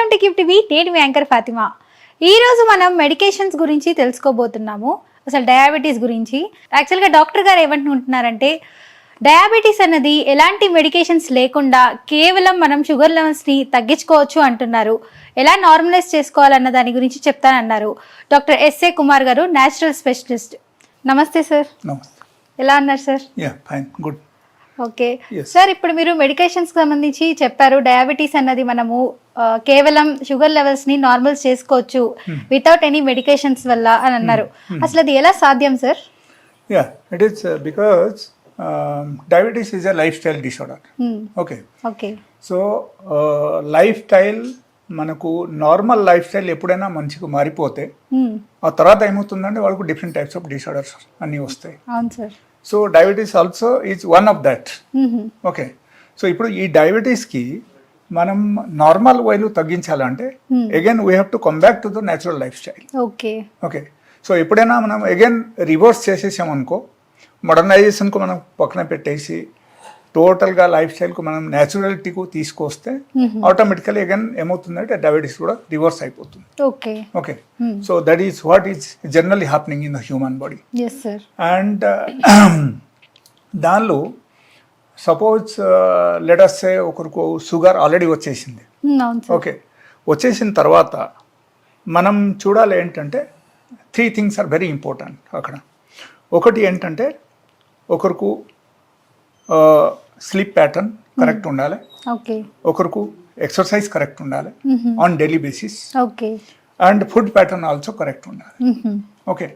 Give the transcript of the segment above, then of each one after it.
Welcome to gift TV. నేను మీ anchor Fatima. ఈ రోజు మనం మెడికేషన్స్ గురించి తెలుసుకోబోతున్నాము. అసలు డయాబెటీస్ గురించి. యాక్చువల్గా డాక్టర్ గారు ఏమంటున్నారంటే డయాబెటీస్ అన్నది ఎలాంటి మెడికేషన్స్ లేకుండా కేవలం మనం షుగర్ లెవెల్స్ని తగ్గించుకోవచ్చు అంటున్నారు. ఎలా నార్మలైజ్ చేసుకోవాలన్న దాని గురించి చెప్తానన్నారు డాక్టర్ ఎస్ఏ కుమార్ గారు న్యాచురల్ స్పెషలిస్ట్. నమస్తే సార్. నమస్తే. ఎలా అన్నారు సార్? గుడ్. ఓకే. సార్ ఇప్పుడు మీరు మెడికేషన్స్ సంబంధించి చెప్పారు డయాబెటీస్ అన్నది మనము కేవలం షుగర్ లెవెల్స్ని నార్మల్ చేసుకోవచ్చు వితౌట్ ఎనీ మెడికేషన్స్ వల్ల అని అన్నారు. అసలు అది ఎలా సాధ్యం sir yeah it is because diabetes is a lifestyle disorder okay okay so lifestyle మనకు నార్మల్ లైఫ్ స్టైల్ ఎప్పుడైనా మంచిగా మారిపోతే ఆ తర్వాత ఏమవుతుందంటే వాళ్ళకు డిఫరెంట్ టైప్స్ ఆఫ్ డిసార్డర్స్ అన్నీ వస్తాయి. అవును sir so diabetes also is one of that okay so ఇప్పుడు ఈ డయాబెటీస్కి మనం నార్మల్ వైలు తగ్గించాలంటే again we have to come back to the natural lifestyle okay okay so ఎప్పుడైనా మనం అగైన్ రివర్స్ చేసేసామనుకో మోడర్నైజేషన్కు మనం పక్కన పెట్టేసి టోటల్గా లైఫ్ స్టైల్కు మనం న్యాచురాలిటీకు తీసుకొస్తే ఆటోమేటికలీ అగైన్ ఏమవుతుందంటే డయాబెటీస్ కూడా రివర్స్ అయిపోతుంది. Okay. Okay. So that is what is generally happening in the human body and దానిలో సపోజ్ లెటర్సే ఒకరికి షుగర్ ఆల్రెడీ వచ్చేసింది. ఓకే. వచ్చేసిన తర్వాత మనం చూడాలి ఏంటంటే three things are very important అక్కడ. ఒకటి ఏంటంటే ఒకరికి స్లీప్ ప్యాటర్న్ కరెక్ట్ ఉండాలి. ఓకే ఒకరికి ఎక్సర్సైజ్ కరెక్ట్ ఉండాలి. On daily basis okay and food pattern also correct ఉండాలి. ఓకే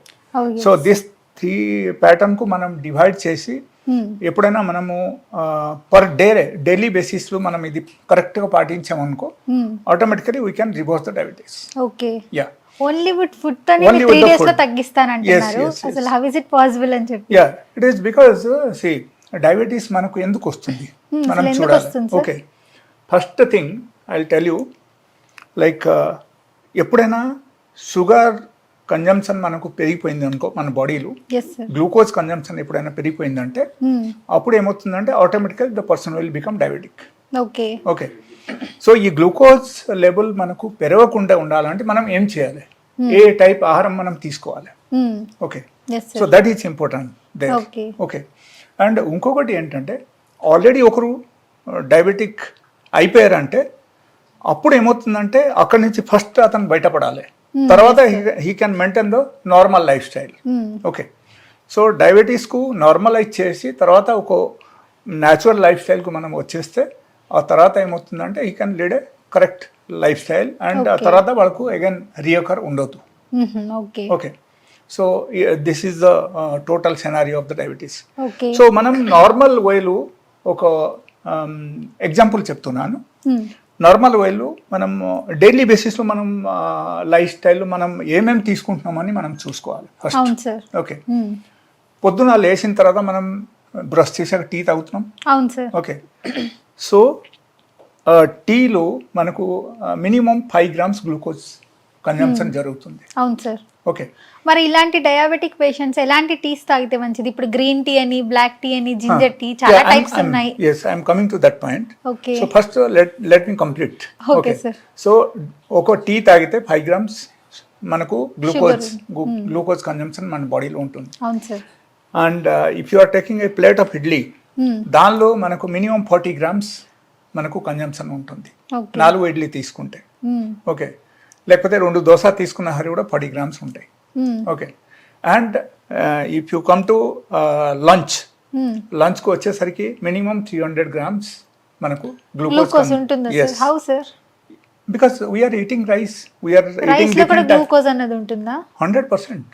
సో దిస్ త్రీ ప్యాటర్న్కు మనం డివైడ్ చేసి ఎప్పుడైనా మనము పర్ డే డైలీ బేసిస్లో మనం ఇది కరెక్ట్గా పాటించామనుకో automatically we can reverse the diabetes okay yeah only with food తోని త్రీ డేస్లో. తగ్గిస్తానంటున్నారు. అసలు హౌ ఇస్ ఇట్ పాసిబుల్ అని చెప్పి. Yeah it is because see diabetes మనకు ఎందుకు వస్తుంది? Hmm, మనం చూడాలి? Okay first thing I tell you like ఎప్పుడైనా షుగర్ కన్జంప్షన్ మనకు పెరిగిపోయింది అనుకో మన బాడీలో గ్లూకోజ్ కన్జంప్షన్ ఎప్పుడైనా పెరిగిపోయిందంటే అప్పుడు ఏమవుతుందంటే automatically the person will become diabetic okay okay so ఈ గ్లూకోజ్ లెవెల్ మనకు పెరగకుండా ఉండాలంటే మనం ఏం చేయాలి? ఏ టైప్ ఆహారం మనం తీసుకోవాలి? Okay so that is important. Okay and ఇంకొకటి ఏంటంటే ఆల్రెడీ ఒకరు డయాబెటిక్ అయిపోయారంటే అప్పుడు ఏమవుతుందంటే అక్కడి నుంచి ఫస్ట్ అతను బయటపడాలి. తర్వాత he can maintain the normal lifestyle okay so డయాబెటీస్కు normalize చేసి తర్వాత ఒక న్యాచురల్ లైఫ్ స్టైల్కు మనం వచ్చేస్తే ఆ తర్వాత ఏమవుతుందంటే ఈ can lead a correct lifestyle and ఆ. తర్వాత వాళ్ళకు అగైన్ రియకర్ ఉండదు okay so this is the total scenario of the diabetes so మనం నార్మల్ వేలు ఒక ఎగ్జాంపుల్ చెప్తున్నాను. నార్మల్ వేలు మనం డైలీ బేసిస్లో మనం లైఫ్ స్టైల్ మనం ఏమేమి తీసుకుంటున్నామని మనం చూసుకోవాలి ఫస్ట్ ఓకే పొద్దున లేచిన తర్వాత మనం బ్రష్ చేసాక టీ తాగుతున్నాం? అవును సార్. ఓకే సో టీలో మనకు minimum five grams glucose consumption జరుగుతుంది. అవును సార్. ఓకే మరి ఇలాంటి డయాబెటిక్ పేషెంట్స్ ఎలాంటి టీస్ తాగితే మంచిది? ఇప్పుడు గ్రీన్ టీ అని బ్లాక్ టీ అని జింజర్ టీ చాలా టైప్స్ ఉన్నాయి. Yes I'm coming to that point okay so first let let me complete Okay, sir. So ఒక టీ తాగితే ఫైవ్ గ్రామ్స్ మనకు గ్లూకోజ్ గ్లూకోజ్ కన్జంప్షన్ మన బాడీలో ఉంటుంది. అవును sir and if you are taking a plate of idli దానిలో మనకు minimum forty grams మనకు కన్జంప్షన్ ఉంటుంది. నాలుగు ఇడ్లీ తీసుకుంటే. ఓకే లేకపోతే రెండు దోశ తీసుకున్న హరి కూడా ఫార్టీ గ్రామ్స్ ఉంటాయి. Okay and if you come to lunch లంచ్కి వచ్చేసరికి మినిమం త్రీ హండ్రెడ్ గ్రామ్స్ మనకు గ్లూకోజ్ ఉంటుందా sir how sir because we're eating rice we're glucose అన్నది ఉంటుందా? Hundred percent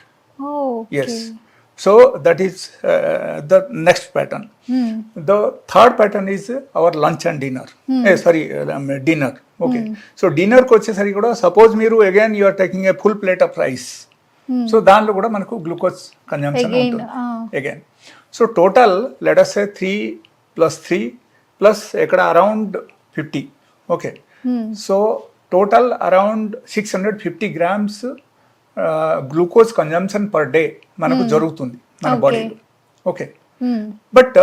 yes so that is the next pattern the third pattern is our lunch and dinner sorry dinner okay so డిన్నర్కి వచ్చేసరికి కూడా suppose మీరు again you are taking a full plate of rice so దానిలో కూడా మనకు glucose consumption ఉంటుంది. Again so total let us a three plus three plus ఎక్కడ around fifty okay so total around six hundred fifty grams glucose consumption per day మనకు జరుగుతుంది మన. బాడీలో okay but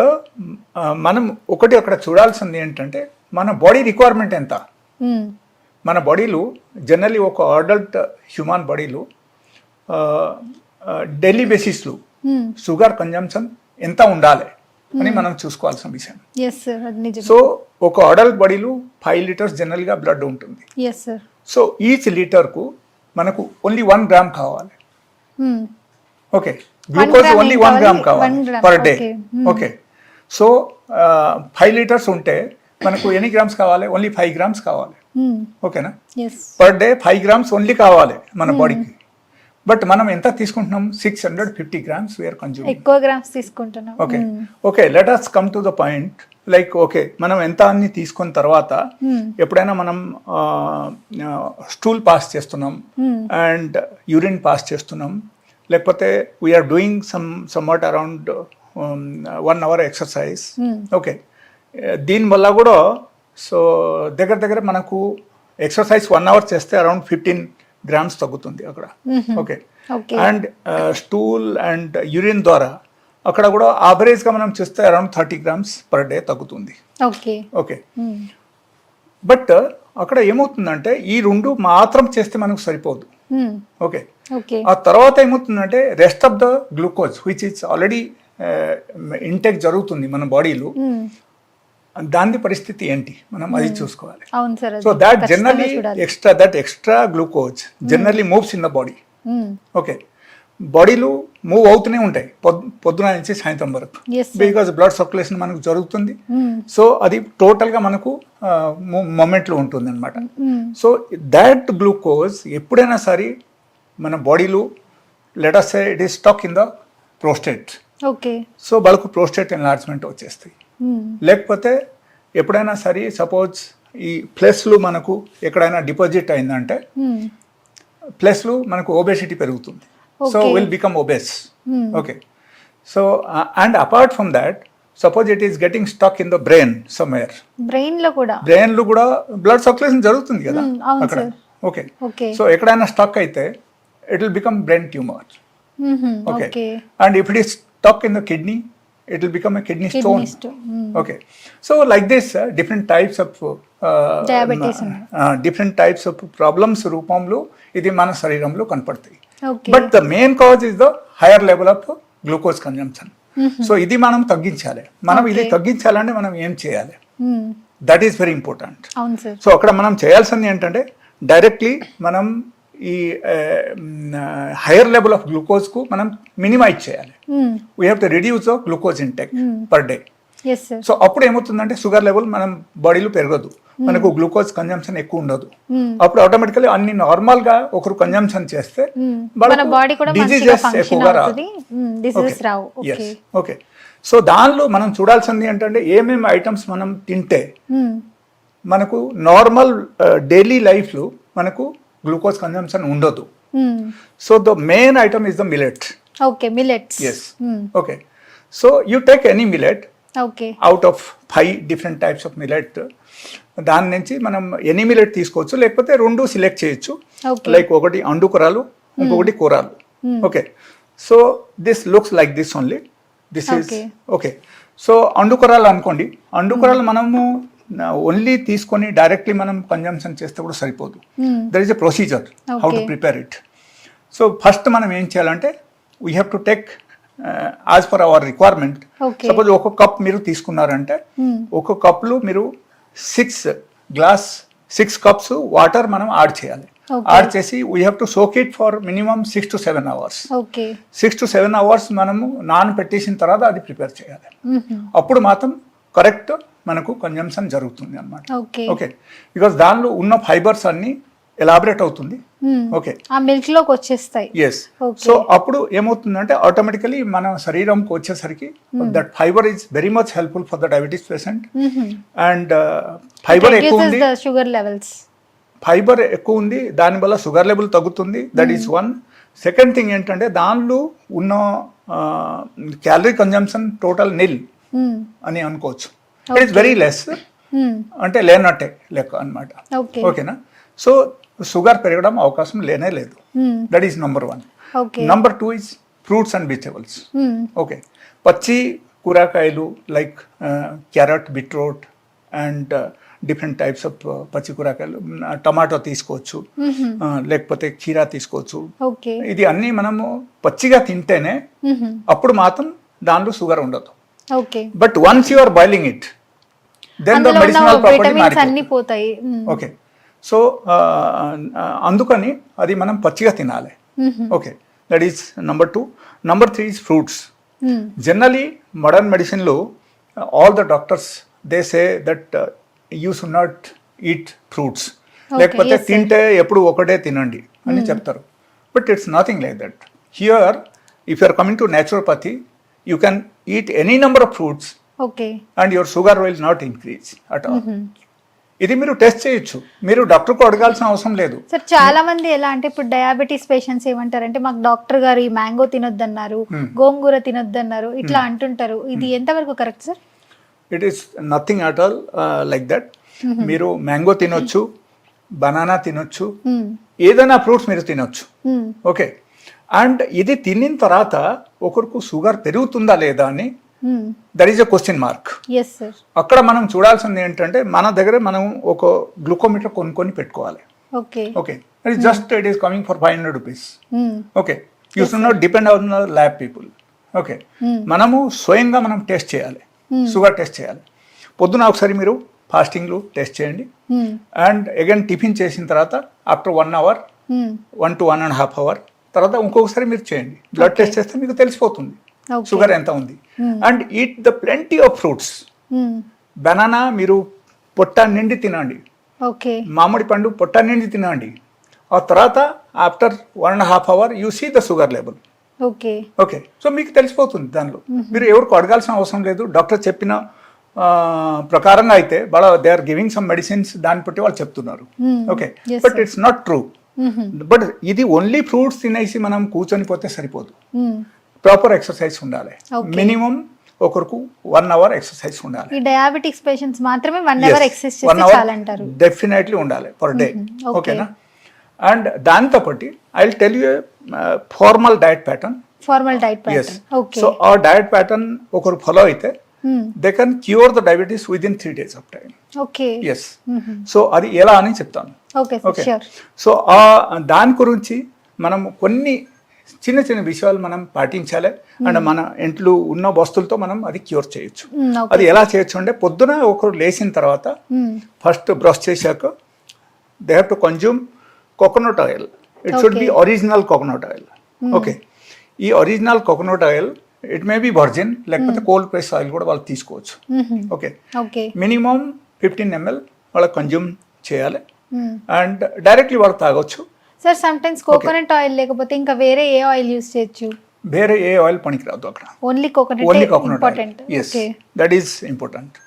మనం ఒకటి అక్కడ చూడాల్సింది ఏంటంటే మన బాడీ రిక్వైర్మెంట్ ఎంత? మన బాడీలో జనరలీ ఒక అడల్ట్ హ్యూమన్ బాడీలో డైలీ బేసిస్లో. షుగర్ కన్జంప్షన్ ఎంత ఉండాలి అని మనం చూసుకోవాల్సిన విషయం. సో ఒక అడల్ట్ బాడీలో ఫైవ్ లీటర్స్ జనరల్గా బ్లడ్ ఉంటుంది. సో ఈచ్ లీటర్కు మనకు ఓన్లీ వన్ గ్రామ్ కావాలి. Okay. Glucose only one? Gram కావాలి? Per day. Hmm. Okay so five litres ఉంటే మనకు ఎన్ని గ్రామ్స్ కావాలి? ఓన్లీ ఫైవ్ గ్రామ్స్ కావాలి. ఓకేనా per day five grams only కావాలి మన బాడీకి. బట్ మనం ఎంత తీసుకుంటున్నాం? Six hundred fifty grams we're consuming ఎక్కువ గ్రామ్స్ తీసుకుంటున్నాం. Okay okay let us come to the point like okay మనం ఎంత అన్ని తీసుకున్న తర్వాత ఎప్పుడైనా మనం స్టూల్ పాస్ చేస్తున్నాం అండ్ యూరిన్ పాస్ చేస్తున్నాం. లేకపోతే we're doing some somewhat around one hour exercise okay దీనివల్ల కూడా సో దగ్గర దగ్గర మనకు ఎక్సర్సైజ్ వన్ అవర్ చేస్తే అరౌండ్ ఫిఫ్టీన్ గ్రామ్స్ తగ్గుతుంది అక్కడ. Okay. And stool and urine ద్వారా అక్కడ కూడా ఆవరేజ్గా మనం చూస్తే around thirty grams per day తగ్గుతుంది. ఓకే. బట్ అక్కడ ఏమవుతుందంటే ఈ రెండు మాత్రం చేస్తే మనకు సరిపోదు. ఓకే. ఓకే. ఆ తర్వాత ఏమవుతుందంటే rest of the glucose which is already intake జరుగుతుంది మన బాడీలో దాని పరిస్థితి ఏంటి? మనం అది చూసుకోవాలి. అవును sir so that generally extra that extra glucose generally moves in the body okay బాడీలు మూవ్ అవుతూనే ఉంటాయి. పొద్ పొద్దున నుంచి సాయంత్రం వరకు. బికాజ్ బ్లడ్ సర్క్యులేషన్ మనకు జరుగుతుంది. సో అది టోటల్గా మనకు మూమెంట్లో ఉంటుంది అనమాట సో దాట్ గ్లూకోజ్ ఎప్పుడైనా సరే మన బాడీలో let us it is stuck in the prostate okay so వాళ్ళకు ప్రోస్టేట్ ఎన్లార్జ్మెంట్ వచ్చేస్తాయి. లేకపోతే ఎప్పుడైనా సరే సపోజ్ ఈ ప్లస్లు మనకు ఎక్కడైనా డిపాజిట్ అయిందంటే ప్లస్లు మనకు ఒబేసిటీ పెరుగుతుంది. So. Will become obese okay so and apart from that suppose it is getting stuck in the brain somewhere బ్రెయిన్లో కూడా. బ్రెయిన్లో కూడా బ్లడ్ సర్క్యులేషన్ జరుగుతుంది కదా Hmm, అక్కడ. ఓకే సో ఎక్కడైనా స్టాక్ అయితే it will become brain tumour okay and if it is stuck in the kidney it will become a kidney stone kidney stone okay so like this different types of Diabetes different types of problems రూపంలో ఇది మన శరీరంలో కనపడతాయి. But the main cause is the higher level of glucose consumption so ఇది మనం తగ్గించాలి. మనం ఇది Okay. తగ్గించాలంటే మనం ఏం చేయాలి? That is very important so అక్కడ మనం చేయాల్సింది ఏంటంటే డైరెక్ట్లీ మనం ఈ హైయర్ లెవెల్ ఆఫ్ గ్లూకోజ్కు మనం మినిమైజ్ చేయాలి. We have to reduce the glucose intake per day so అప్పుడు ఏమవుతుందంటే షుగర్ లెవెల్ మనం బాడీలో పెరగదు. మనకు గ్లూకోజ్ కన్జంప్షన్ ఎక్కువ ఉండదు. అప్పుడు ఆటోమేటికలీ అన్ని నార్మల్గా ఒకరు కన్జంప్షన్ చేస్తే మంచిగా డిజీజెస్ ఎక్కువగా రావు. ఓకే సో దానిలో మనం చూడాల్సింది ఏంటంటే ఏమేమి ఐటమ్స్ మనం తింటే మనకు నార్మల్ డైలీ లైఫ్లో మనకు గ్లూకోజ్ కన్జంప్షన్ ఉండదు. So the main item is the millet okay millets yes okay so you take any millet okay out of five different types of millet దాని నుంచి మనం ఎనీ మిలెట్ తీసుకోవచ్చు లేకపోతే రెండు సెలెక్ట్ చేయొచ్చు. లైక్ ఒకటి అండు కూరలు ఇంకొకటి కూరలు. Okay so this looks like this only this is. Okay so and కూరలు అనుకోండి. అండు కూరలు మనము ఓన్లీ తీసుకొని డైరెక్ట్లీ మనం కన్జంప్షన్ చేస్తే కూడా సరిపోదు. There is a procedure how to. Prepare it so first మనం ఏం చేయాలంటే we have to take as per our requirement. Suppose ఒక కప్ మీరు తీసుకున్నారంటే ఒక కప్లో మీరు six glass six cups water మనం యాడ్ చేయాలి. యాడ్ చేసి we have to soak it for minimum six to seven hours six to seven hours మనము నాన్ పెట్టేసిన తర్వాత అది ప్రిపేర్ చేయాలి. అప్పుడు మాత్రం కరెక్ట్ మనకు కన్జంప్షన్ జరుగుతుంది అన్నమాట. ఓకే. బికాస్ దానిలో ఉన్న ఫైబర్స్ అన్ని ఎలాబరేట్ అవుతుంది. ఓకే. ఆ మిల్క్లోకి వచ్చేస్తాయి ఎస్. సో అప్పుడు ఏమవుతుందంటే ఆటోమేటికలీ మన శరీరంకి వచ్చేసరికి that fibre is very much helpful for the diabetes patient and fibre ఎక్కువ ఉంది. షుగర్ లెవెల్స్ ఫైబర్ ఎక్కువ ఉంది. దానివల్ల షుగర్ లెవెల్ తగ్గుతుంది. That is one second thing ఏంటంటే దానిలో ఉన్న క్యాలరీ కన్జంప్షన్ టోటల్ నిల్ అని అనుకోవచ్చు. ఇట్ ఈస్ వెరీ లెస్ అంటే లేనట్టే లెక్క అనమాట ఓకే ఓకేనా? సో షుగర్ పెరగడం అవకాశం లేనే లేదు. That is number one number two is fruits and vegetables okay పచ్చి కూరగాయలు like carrot beetroot and different types of పచ్చి కూరగాయలు టమాటో తీసుకోవచ్చు. ఆ, లేకపోతే కీరా తీసుకోవచ్చు. ఇది అన్నీ మనము పచ్చిగా తింటేనే అప్పుడు మాత్రం దానిలో షుగర్ ఉండదు. But once you are boiling it then the medicinal property అన్ని పోతాయి. ఓకే సో అందుకని అది మనం పచ్చిగా తినాలి. Okay that is number two number three is fruits. Generally modern మెడిసిన్లో all the doctors they say that you should not eat fruits లేకపోతే. తింటే ఎప్పుడు ఒకటే తినండి అని చెప్తారు. But it's nothing like that here if you are coming to naturopathy you can eat any number of fruits and your sugar will not increase at all ఇది మీరు test చేయొచ్చు. మీరు డాక్టర్కు అడగాల్సిన అవసరం లేదు. సార్ చాలా మంది ఎలా అంటే ఇప్పుడు డయాబెటీస్ పేషెంట్స్ ఏమంటారంటే మాకు డాక్టర్ గారు ఈ మ్యాంగో తినొద్దన్నారు గోంగూర తినొద్దన్నారు ఇట్లా అంటుంటారు. ఇది ఎంతవరకు correct sir? It is nothing at all like that మీరు మ్యాంగో తినొచ్చు బనానా తినొచ్చు ఏదైనా ఫ్రూట్స్ మీరు తినొచ్చు. ఓకే అండ్ ఇది తినిన తర్వాత ఒకరికి షుగర్ పెరుగుతుందా లేదా అని that is a question mark అక్కడ మనం చూడాల్సింది ఏంటంటే మన దగ్గర మనం ఒక గ్లూకోమీటర్ కొనుక్కొని పెట్టుకోవాలి. Okay it just it is coming for five hundred rupees okay you should not depend the lab people okay మనము స్వయంగా మనం టెస్ట్ చేయాలి. షుగర్ టెస్ట్ చేయాలి. పొద్దున ఒకసారి మీరు ఫాస్టింగ్లు టెస్ట్ చేయండి. అండ్ అగైన్ టిఫిన్ చేసిన తర్వాత after one hour one to one and half hour తర్వాత ఇంకొకసారి మీరు చేయండి. బ్లడ్ టెస్ట్ చేస్తే మీకు తెలిసిపోతుంది. షుగర్ ఎంత ఉంది? And eat the plenty of fruits banana మీరు పొట్ట నిండి తినండి. మామిడి పండు పొట్ట నిండి తినండి. ఆ తర్వాత after one and half hour you see the sugar level okay okay so మీకు తెలిసిపోతుంది దానిలో. మీరు ఎవరికి అడగాల్సిన అవసరం లేదు. డాక్టర్ చెప్పిన ప్రకారంగా అయితే వాళ్ళ they are giving some medicines దాన్ని బట్టి వాళ్ళు చెప్తున్నారు. Okay but it's not true but ఇది ఓన్లీ ఫ్రూట్స్ తినేసి మనం కూర్చొని పోతే సరిపోదు. ప్రాపర్ ఎక్సర్సైజ్ ఉండాలి. మినిమం ఒకరికి వన్ అవర్ ఎక్సర్సైజ్ ఉండాలి. ఈ డయాబెటిక్స్ పేషెంట్స్ మాత్రమే వన్ అవర్ ఎక్సర్సైజ్ చాలంటారు. డెఫినెట్లీ ఉండాలి పర్ డే. ఓకేనా అండ్ దాంతో పాటు I will tell you formal diet pattern formal diet pattern so ఆ డయట్ ప్యాటర్న్ ఒకరు ఫాలో అయితే they can cure the diabetes within three days of time okay yes so అది ఎలా అని చెప్తాను. ఓకే సో ఆ దాని గురించి మనం కొన్ని చిన్న చిన్న విషయాలు మనం పాటించాలి. అండ్ మన ఇంట్లో ఉన్న వస్తువులతో మనం అది క్యూర్ చేయొచ్చు. అది ఎలా చేయొచ్చు అంటే పొద్దున ఒకరు లేచిన తర్వాత ఫస్ట్ బ్రష్ చేశాక they have to consume coconut oil it should be. Original coconut oil okay. ఈ original coconut oil it may be virgin లేకపోతే కోల్డ్ ప్రెస్ ఆయిల్ కూడా వాళ్ళు తీసుకోవచ్చు. Okay. Okay. Minimum fifteen ML వాళ్ళకి కన్జ్యూమ్ చేయాలి. And directly వాళ్ళు తాగొచ్చు. Sir sometimes coconut oil లేకపోతే ఇంకా వేరే ఏ ఆయిల్ యూస్ చేయొచ్చు? వేరే ఏ ఆయిల్ పనికిరాదు అక్కడ. Only coconut only coconut yes that is important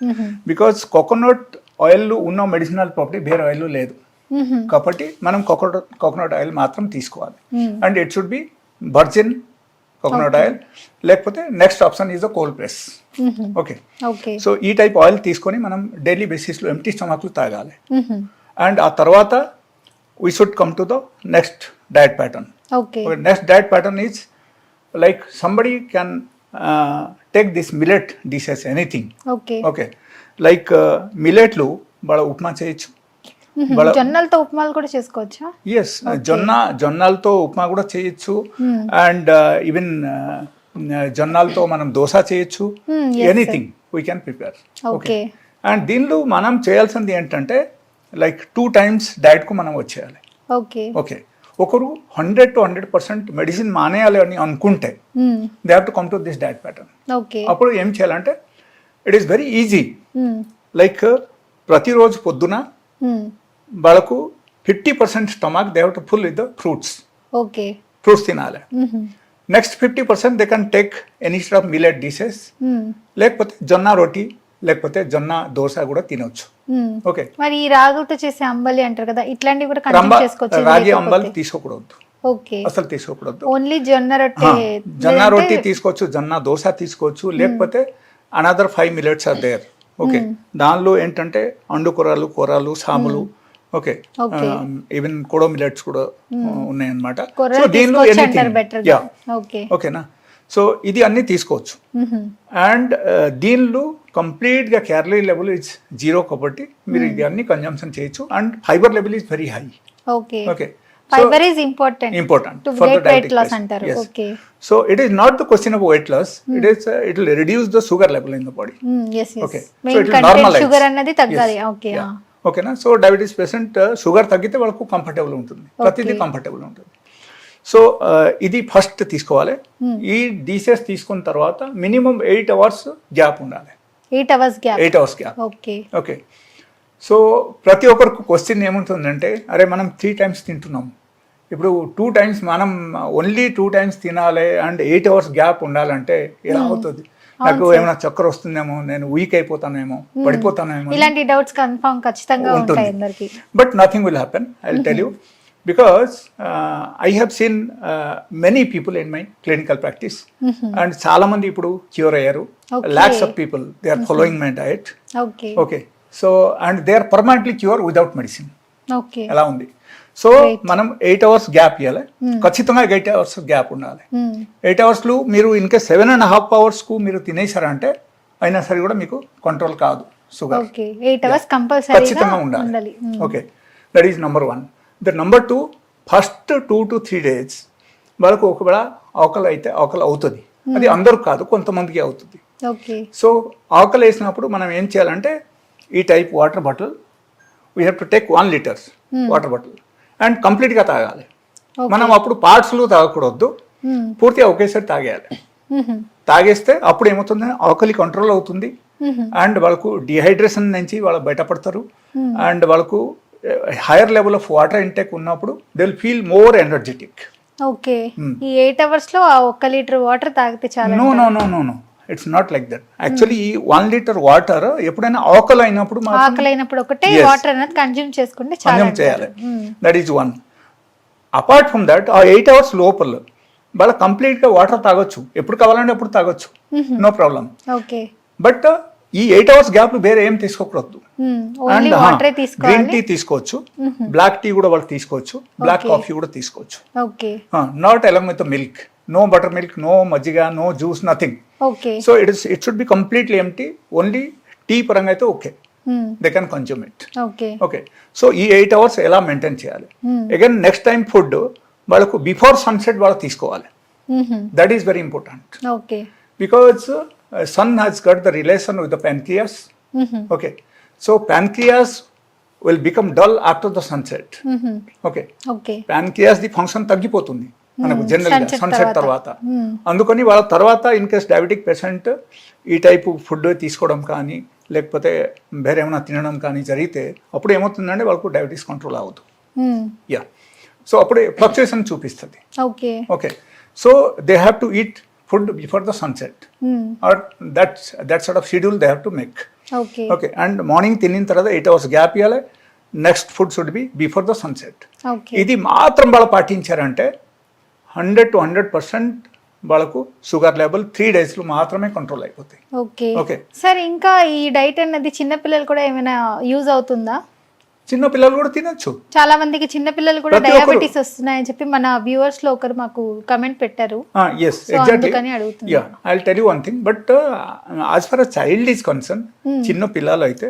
because coconut oil ఉన్న మెడిసినల్ ప్రాపర్టీ వేరే ఆయిల్ లేదు. కాబట్టి మనం కోకోనట్ కోకోనట్ ఆయిల్ మాత్రం తీసుకోవాలి. And it should be virgin coconut oil లేకపోతే next option is the cold press okay okay so ఈ type oil తీసుకొని మనం డైలీ బేసిస్లో ఎంటీ స్టమక్లు తాగాలి. అండ్ ఆ తర్వాత we should come to the next diet pattern okay next diet pattern is like somebody can take this millet dishes anything okay okay like మిలెట్లు వాళ్ళ ఉప్మా చేయొచ్చు వాళ్ళ జొన్నలతో ఉప్మాలు కూడా చేసుకోవచ్చా ఎస్ జొన్న జొన్నలతో ఉప్మా కూడా చేయొచ్చు అండ్ ఈవెన్ జొన్నలతో మనం దోశ చేయొచ్చు Hmm, yes, anything we can prepare okay and దీనిలో మనం చేయాల్సింది ఏంటంటే లైక్ టూ టైమ్స్ డైట్కు మనం వచ్చేయాలి. ఓకే ఓకే ఒకరు hundred to hundred percent medicine మానేయాలి అని అనుకుంటే they have to come to this diet pattern అప్పుడు ఏం చేయాలంటే it is very easy like ప్రతిరోజు పొద్దున వాళ్ళకు fifty percent stomach they have to full with the fruits okay fruits తినాలి. Next fifty percent they can take any of millet dishes లేకపోతే జొన్న రోటీ లేకపోతే జొన్న దోశ కూడా తినొచ్చు. ఓకే. మరి ఈ రాగుతో చేసే అంబలి అంటారు కదా ఇట్లాంటివి కూడా చేసుకోవచ్చు రాగి అంబల్ తీసుకోకూడదు. ఓకే. అసలు తీసుకోకూడదు. ఓన్లీ జొన్న రొట్టె జొన్న రొట్టి తీసుకోవచ్చు జొన్న దోశ తీసుకోవచ్చు లేకపోతే another five millets are there okay. దానిలో ఏంటంటే అండు కూరలు కూరలు సాములు ఓకే. ఈవెన్ కోడో మిలెట్స్ కూడా ఉన్నాయి అనమాట కొర్రలు తీసుకోవచ్చు అంటారు బెటర్ ఓకే. ఓకేనా? సో ఇది అన్ని తీసుకోవచ్చు. అండ్ దీనిలో కంప్లీట్గా క్యాలరీ లెవెల్ ఇస్ జీరో కాబట్టి మీరు Hmm. ఇది అన్ని కన్జంప్షన్ చేయొచ్చు and fibre level is very high okay okay fibre is important important to get weight loss అంటారు. Okay so it is not the question of weight loss it is it will reduce the sugar level in the body So main it will content normalize. Sugar అన్నది తగ్గాలి. Yes. Okay. ఓకేనా so diabetes patient sugar తగ్గితే వాళ్ళకు comfortable ఉంటుంది. ప్రతిదీ comfortable ఉంటుంది. So ఇది first తీసుకోవాలి. Hmm. ఈ డీసెస్ తీసుకున్న తర్వాత మినిమం ఎయిట్ అవర్స్ గ్యాప్ ఉండాలి. Eight hours gap eight hours gap okay okay so ప్రతి ఒక్కరికి క్వశ్చన్ ఏముంటుందంటే అరే మనం త్రీ టైమ్స్ తింటున్నాం. ఇప్పుడు టూ టైమ్స్ మనం ఓన్లీ టూ టైమ్స్ తినాలి అండ్ ఎయిట్ అవర్స్ గ్యాప్ ఉండాలంటే ఎలా అవుతుంది? నాకు ఏమైనా చక్కర వస్తుందేమో నేను వీక్ అయిపోతానేమో పడిపోతానేమో ఇలాంటి డౌట్స్ కన్ఫర్మ్ ఖచ్చితంగా. ఉంటాయి but nothing will happen I will tell you because I have seen many people in my clinical practice and చాలా మంది ఇప్పుడు క్యూర్ అయ్యారు. Lots of people they are following my diet okay so and they are permanently cure without medicine ఎలా ఉంది. So మనం eight hours gap ఇవ్వాలి ఖచ్చితంగా eight hours gap ఉండాలి. ఎయిట్ అవర్స్లో మీరు ఇంకా సెవెన్ అండ్ హాఫ్ అవర్స్కు మీరు తినేశారంటే అయినా సరే కూడా మీకు కంట్రోల్ కాదు. షుగర్ ఖచ్చితంగా ఉండాలి. Okay that is number one the number two first two to three days వాళ్ళకు ఒకవేళ ఆకలి అయితే ఆకలి అవుతుంది. అది అందరూ కాదు కొంతమందికి అవుతుంది. సో ఆకలి వేసినప్పుడు మనం ఏం చేయాలంటే ఈ type water bottle we have to take one litres water bottle and కంప్లీట్గా తాగాలి. మనం అప్పుడు పార్ట్స్లో తాగకూడదు. Hmm. పూర్తిగా ఒకేసారి తాగేయాలి. Mhm. తాగేస్తే అప్పుడు ఏమవుతుంది? ఆకలి కంట్రోల్ అవుతుంది. అండ్ వాళ్ళకు డిహైడ్రేషన్ నుంచి వాళ్ళు బయటపడతారు. అండ్ వాళ్ళకు higher level of water intake ఉన్నప్పుడు they will feel more energetic. Okay. Hmm. ఈ ఎయిట్ అవర్స్లో ఒక్క లీటర్ వాటర్ తాగితే చాలా no no no no no it's not like that actually ఈ వన్ లీటర్ వాటర్ ఎప్పుడైనా ఆకలి అయినప్పుడు ఆకలి అయినప్పుడు ఒకటే. వాటర్ అనేది కన్జ్యూమ్ చేసుకుంటే కన్జ్యూమ్ చేయాలి. That is one apart from that ఆ ఎయిట్ అవర్స్ లోపల వాళ్ళ కంప్లీట్గా వాటర్ తాగొచ్చు. ఎప్పుడు కావాలంటే అప్పుడు తాగొచ్చు. నో ప్రాబ్లం ఓకే బట్ ఈ ఎయిట్ అవర్స్ గ్యాప్ వేరే ఏం తీసుకోకూడదు. వాటరే గ్రీన్ టీ తీసుకోవచ్చు. బ్లాక్ టీ కూడా వాళ్ళు తీసుకోవచ్చు. బ్లాక్. కాఫీ కూడా తీసుకోవచ్చు. Not along with milk no butter milk no మజ్జిగ no juice nothing so it is it should be completely empty only tea పరంగా అయితే okay they can consume it okay so ఈ eight hours ఎలా maintain చేయాలి. Again next time food వాళ్ళకు before sunset వాళ్ళకి తీసుకోవాలి. That is very important because sun has got the relation with the pancreas okay so pancreas will become dull after the sunset okay okay pancreas the function తగ్గిపోతుంది. మనకు జనరల్గా Sunset sunset తర్వాత. తర్వాత అందుకని వాళ్ళ తర్వాత ఇన్ కేస్ డయాబెటిక్ పేషెంట్ ఈ type food తీసుకోవడం కానీ లేకపోతే వేరే ఏమైనా తినడం కానీ జరిగితే అప్పుడు ఏమవుతుందంటే వాళ్ళకు డయాబెటీస్ కంట్రోల్ అవ్వదు. యా సో అప్పుడు ఫ్లక్చుయేషన్ చూపిస్తుంది. Okay okay so they have to eat food before the sunset or that that sort of schedule they have to make okay okay and morning తినిన తర్వాత ఎయిట్ అవర్స్ గ్యాప్ ఇవ్వాలి next food should be before the sunset ఇది మాత్రం వాళ్ళు పాటించారంటే hundred to hundred percent వాళ్ళకు sugar level three డేస్లో మాత్రమే కంట్రోల్ అయిపోతాయి. ఓకే ఓకే సార్ ఇంకా ఈ డైట్ అన్నది చిన్న పిల్లలు కూడా ఏమైనా యూజ్ అవుతుందా? చిన్న పిల్లలు కూడా తినొచ్చు. చాలా మందికి చిన్న పిల్లలు కూడా డయాబెటీస్ వస్తున్నాయని చెప్పి మన వ్యూవర్స్లో ఒకరు మాకు కమెంట్ పెట్టారు. Yes exactly. Yeah I tell you one thing but as far a child is concern. చిన్న పిల్లలు అయితే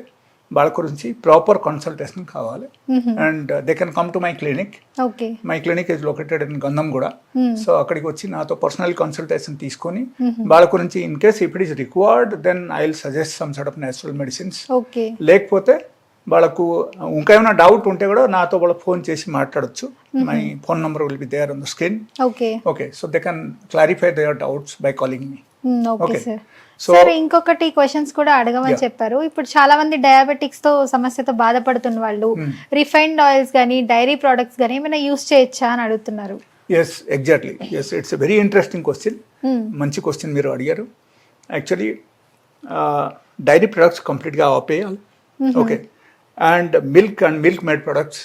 వాళ్ళ గురించి ప్రాపర్ కన్సల్టేషన్ కావాలి. And they can come to my clinic my clinic is located in Gandham కూడా. So అక్కడికి వచ్చి నాతో పర్సనల్ కన్సల్టేషన్ తీసుకొని వాళ్ళ గురించి in case if it is required then I will suggest some sort of natural medicines okay లేకపోతే వాళ్ళకు ఇంకా ఏమైనా డౌట్ ఉంటే కూడా నాతో వాళ్ళకి ఫోన్ చేసి మాట్లాడొచ్చు. My phone number will be there on the screen okay okay so they can clarify their doubts by calling me okay. Sir ఇంకొకటి క్వశ్చన్స్ కూడా అడగమని. చెప్పారు. ఇప్పుడు చాలా మంది డయాబెటిక్స్తో సమస్యతో బాధపడుతున్న వాళ్ళు. రిఫైన్డ్ ఆయిల్స్ కానీ డైరీ ప్రోడక్ట్స్ కానీ ఏమైనా యూస్ చేయొచ్చా అని అడుగుతున్నారు. Yes exactly yes it's very interesting question. మంచి క్వశ్చన్ మీరు అడిగారు. యాక్చువల్లీ డైరీ ప్రొడక్ట్స్ కంప్లీట్గా ఆపేయాలి. Okay and milk and milk made products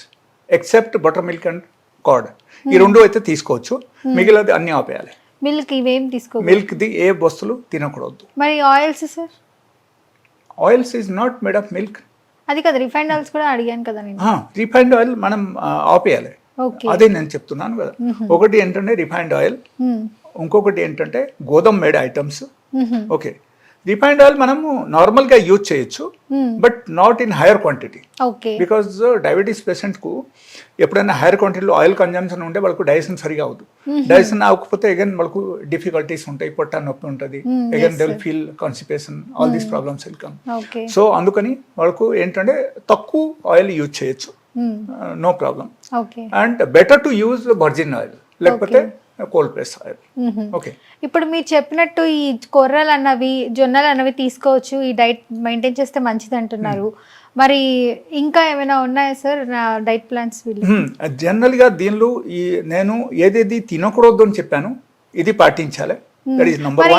except butter milk and curd ఈ రెండు అయితే తీసుకోవచ్చు. మిగిలినది అన్ని ఆపేయాలి. మిల్క్ ఇవేం తీసుకో మిల్క్ది ఏ వస్తువులు తినకూడదు. మరి oils sir? Oils is not made of milk. అది కదా రిఫైన్డ్ ఆయిల్స్ కూడా అడిగాను కదా నేను. రిఫైన్డ్ ఆయిల్ మనం ఆపేయాలి. అదే నేను చెప్తున్నాను కదా. ఒకటి ఏంటంటే రిఫైన్డ్ ఆయిల్ Hmm. ఇంకొకటి ఏంటంటే గోధుమ made items. Okay. Refined oil మనము నార్మల్గా యూజ్ చేయొచ్చు Hmm. But not in higher quantity because diabetes పేషెంట్కు ఎప్పుడైనా హైయర్ క్వాంటిటీలో ఆయిల్ కన్జంప్షన్ ఉంటే వాళ్ళకు డైజెషన్ సరిగా అవ్వదు. డైజెషన్ అవ్వకపోతే అగైన్ వాళ్ళకు డిఫికల్టీస్ ఉంటాయి పొట్ట నొప్పి ఉంటుంది again they will feel constipation all these problems will come okay so అందుకని వాళ్ళకు ఏంటంటే తక్కువ ఆయిల్ యూజ్ చేయొచ్చు. No problem and better to use virgin oil లేకపోతే కోల్డ్ ప్రెస్ ఆయిల్ ఓకే. ఇప్పుడు మీరు చెప్పినట్టు ఈ కొర్రలు అన్నవి జొన్నలు అన్నవి తీసుకోవచ్చు. ఈ డైట్ మెయింటైన్ చేస్తే మంచిది అంటున్నారు మరి ఇంకా ఏమైనా ఉన్నాయా సార్? నా డైట్ ప్లాన్స్ జనరల్గా దీనిలో ఈ నేను ఏదేది తినకూడదు అని చెప్పాను. ఇది పాటించాలి. మరి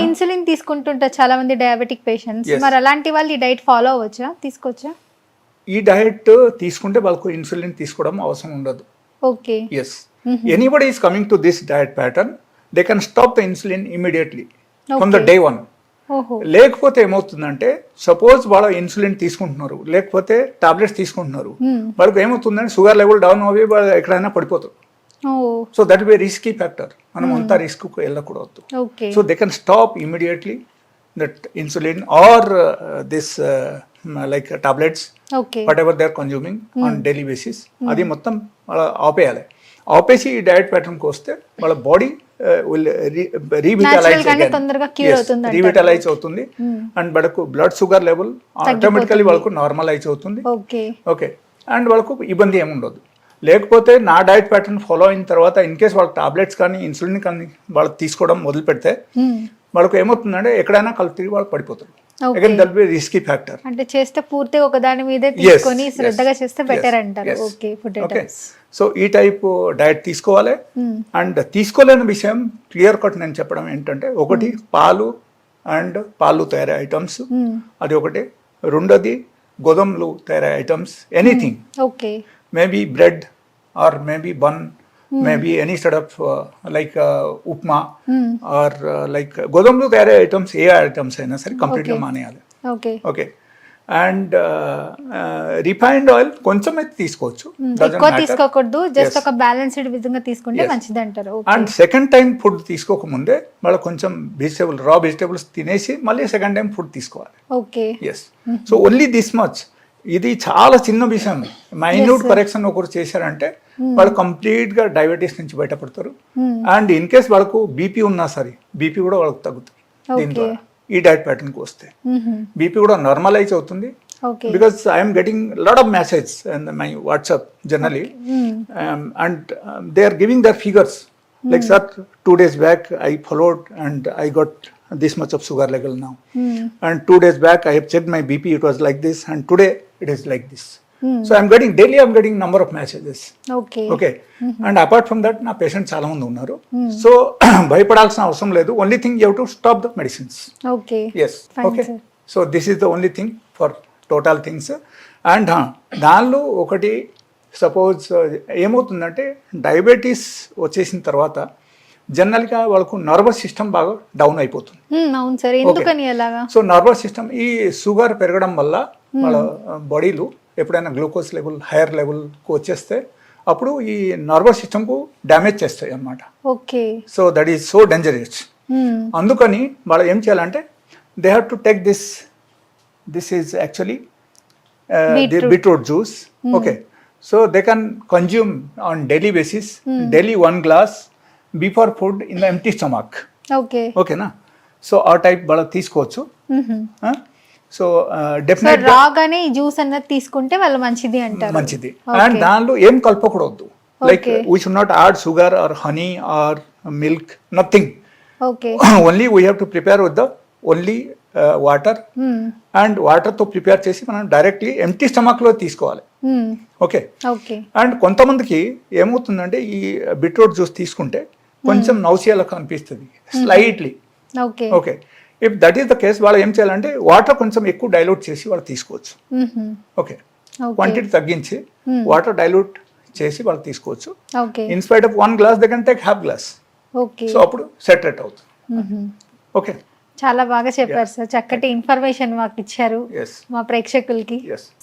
ఇన్సులిన్ తీసుకుంటుంటారు చాలా మంది డయాబెటిక్ పేషెంట్స్. మరి అలాంటి వాళ్ళు ఈ డైట్ ఫాలో అవ్వచ్చా? తీసుకోవచ్చా? ఈ డయట్ తీసుకుంటే వాళ్ళకు ఇన్సులిన్ తీసుకోవడం అవసరం ఉండదు. Okay. Yes anybody is coming to this diet pattern they can stop the insulin immediately from the Okay. Day one లేకపోతే ఏమవుతుందంటే సపోజ్ వాళ్ళ ఇన్సులిన్ తీసుకుంటున్నారు లేకపోతే టాబ్లెట్స్ తీసుకుంటున్నారు. Hmm. వాళ్ళకి ఏమవుతుందంటే షుగర్ లెవెల్ డౌన్ అవి వాళ్ళు ఎక్కడైనా పడిపోతారు. So that be risky factor మనం అంతా రిస్క్ వెళ్ళకూడదు. So they can stop immediately that insulin or this like tablets whatever they are consuming on daily basis అది మొత్తం వాళ్ళ ఆపేయాలి. ఆపేసి ఈ డయట్ ప్యాటర్న్కి వస్తే వాళ్ళ బాడీ విల్. రీవిటలైజ్ అవుతుంది. అండ్ వాళ్ళకు బ్లడ్ షుగర్ లెవెల్ ఆటోమేటికలీ వాళ్ళకు నార్మలైజ్ అవుతుంది. ఓకే అండ్ వాళ్ళకు ఇబ్బంది ఏముండదు లేకపోతే నా డయట్ ప్యాటర్న్ ఫాలో అయిన తర్వాత ఇన్ కేస్ వాళ్ళకి టాబ్లెట్స్ కానీ ఇన్సులిన్ కానీ వాళ్ళు తీసుకోవడం మొదలు పెడితే వాళ్ళకు ఏమవుతుందంటే ఎక్కడైనా కళ్ళు తిరిగి వాళ్ళు పడిపోతారు. Okay. Again that be risky factor అంటే చేస్తే పూర్తిగా ఒక దాని మీదే తీసుకొని శ్రద్ధగా చేస్తే బెటర్ అంటారు. ఓకే ఫుడ్ ఓకే సో ఈ టైప్ డయట్ తీసుకోవాలి. అండ్ తీసుకోలేని విషయం క్లియర్ కట్ నేను చెప్పడం ఏంటంటే ఒకటి పాలు అండ్ పాలు తయారీ ఐటమ్స్. అది ఒకటి. రెండోది గోధుమలు తయారీ items. Anything. Okay maybe bread or maybe bun maybe any side of like upma or like గోధుమలు తయారీ ఐటమ్స్ ఏ ఐటమ్స్ అయినా సరే కంప్లీట్గా మానేయాలి. Okay okay and refined oil కొంచెం అయితే తీసుకోవచ్చు ఎక్కువ తీసుకోకూడదు జస్ట్ ఒక బ్యాలెన్స్డ్ విధంగా తీసుకుంటే మంచిది అంటారు అండ్ సెకండ్ టైం ఫుడ్ తీసుకోకముందే మళ్ళీ కొంచెం వెజిటేబుల్ రా వెజిటేబుల్స్ తినేసి మళ్ళీ సెకండ్ టైం ఫుడ్ తీసుకోవాలి. Okay yes so only this much ఇది చాలా చిన్న విషయం. మైన్యూట్ కరెక్షన్ ఒకరు చేశారంటే వాళ్ళు కంప్లీట్గా డయాబెటీస్ నుంచి బయటపడతారు. అండ్ ఇన్ కేస్ వాళ్ళకు బీపీ ఉన్నా సరే బీపీ కూడా వాళ్ళకు తగ్గుతుంది దీని. ద్వారా. ఈ డైట్ ప్యాటర్న్కు వస్తే బీపీ కూడా నార్మలైజ్ అవుతుంది okay because I am getting a lot of messages in my WhatsApp generally, um, and um, they are giving their figures. Like, sir, two days back I followed and I got this much of sugar level now, and two days back I have checked my BP, it was like this, and today it is like this. So I'm getting daily, I'm getting number of messages. Okay and apart from that నా patient చాలా మంది ఉన్నారు so భయపడాల్సిన అవసరం లేదు. Only thing you to stop the medicines okay yes okay. So this is the only thing for total things and దానిలో ఒకటి suppose ఏమవుతుందంటే డయాబెటీస్ వచ్చేసిన తర్వాత జనరల్గా వాళ్ళకు నర్వస్ సిస్టమ్ బాగా డౌన్ అయిపోతుంది. అవును సార్ ఎందుకని సో నర్వస్ సిస్టమ్ ఈ షుగర్ పెరగడం వల్ల వాళ్ళ బాడీలో ఎప్పుడైనా గ్లూకోజ్ లెవెల్ హైయర్ లెవెల్కి వచ్చేస్తే అప్పుడు ఈ నర్వస్ సిస్టమ్కు డ్యామేజ్ చేస్తాయి అన్నమాట. Okay. So that is so dangerous. అందుకని వాళ్ళు ఏం చేయాలంటే they have to take this this is actually. Beetroot. Juice. Okay. So they can consume on daily basis. Daily one glass before food in the empty stomach. Okay. ఓకేనా? So ఆ type వాళ్ళ తీసుకోవచ్చు. So definite రాగానే ఈ juice అన్నది తీసుకుంటే వాళ్ళు మంచిది అంటారు. మంచిది. అండ్ దానిలో ఏం కలపకూడదు. Like we should not add sugar or honey or milk nothing okay only we have to prepare with the only water and వాటర్తో ప్రిపేర్ చేసి మనం డైరెక్ట్లీ ఎంటీ స్టమక్లో తీసుకోవాలి. ఓకే ఓకే అండ్ కొంతమందికి ఏమవుతుందంటే ఈ బీట్రూట్ జ్యూస్ తీసుకుంటే కొంచెం నౌసియాలకు అనిపిస్తుంది. Slightly okay okay if that is the case వాళ్ళు ఏం చేయాలంటే వాటర్ కొంచెం ఎక్కువ డైల్యూట్ చేసి వాళ్ళు తీసుకోవచ్చు. ఓకే క్వాంటిటీ తగ్గించి వాటర్ డైల్యూట్ చేసి వాళ్ళు తీసుకోవచ్చు. In spite of one glass they can take half glass okay so అప్పుడు సెటరేట్ అవుతుంది. ఓకే చాలా బాగా చెప్పారు సార్. చక్కటి ఇన్ఫర్మేషన్ మాకు ఇచ్చారు మా ప్రేక్షకులకి.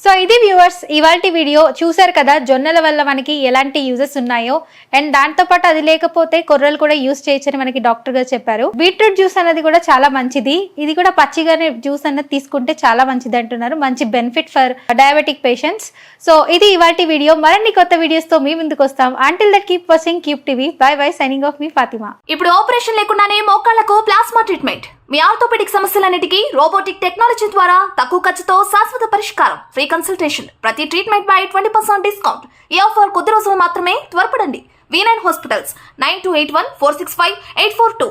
సో ఇది వ్యూవర్స్ ఇవాల్టి వీడియో చూసారు కదా జొన్నల వల్ల మనకి ఎలాంటి యూజెస్ ఉన్నాయో అండ్ దాంతో పాటు అది లేకపోతే కొర్రలు కూడా యూస్ చేయొచ్చని మనకి డాక్టర్ గారు చెప్పారు. బీట్రూట్ జ్యూస్ అనేది కూడా చాలా మంచిది. ఇది కూడా పచ్చిగానే జ్యూస్ అన్నది తీసుకుంటే చాలా మంచిది అంటున్నారు. మంచి benefit for diabetic patients so ఇది ఇవాల్టి వీడియో మరిన్ని కొత్త వీడియోస్తో మీ ముందుకు వస్తాం. Until that keep watching keep TV bye bye signing off మీ ఫాతిమా ఇప్పుడు ఆపరేషన్ లేకుండానే మోకాళ్ళకు ప్లాస్మా ట్రీట్మెంట్ మీ ఆర్థోపెడిక్ సమస్యలన్నిటికీ రోబోటిక్ టెక్నాలజీ ద్వారా తక్కువ ఖర్చుతో శాశ్వత పరిష్కారం. Free consultation. ప్రతి ట్రీట్మెంట్ పై ట్వంటీ పర్సెంట్ డిస్కౌంట్. ఈ ఆఫర్ కొద్ది రోజులు మాత్రమే త్వరపడండి. V nine hospitals nine two eight one four six five eight four two.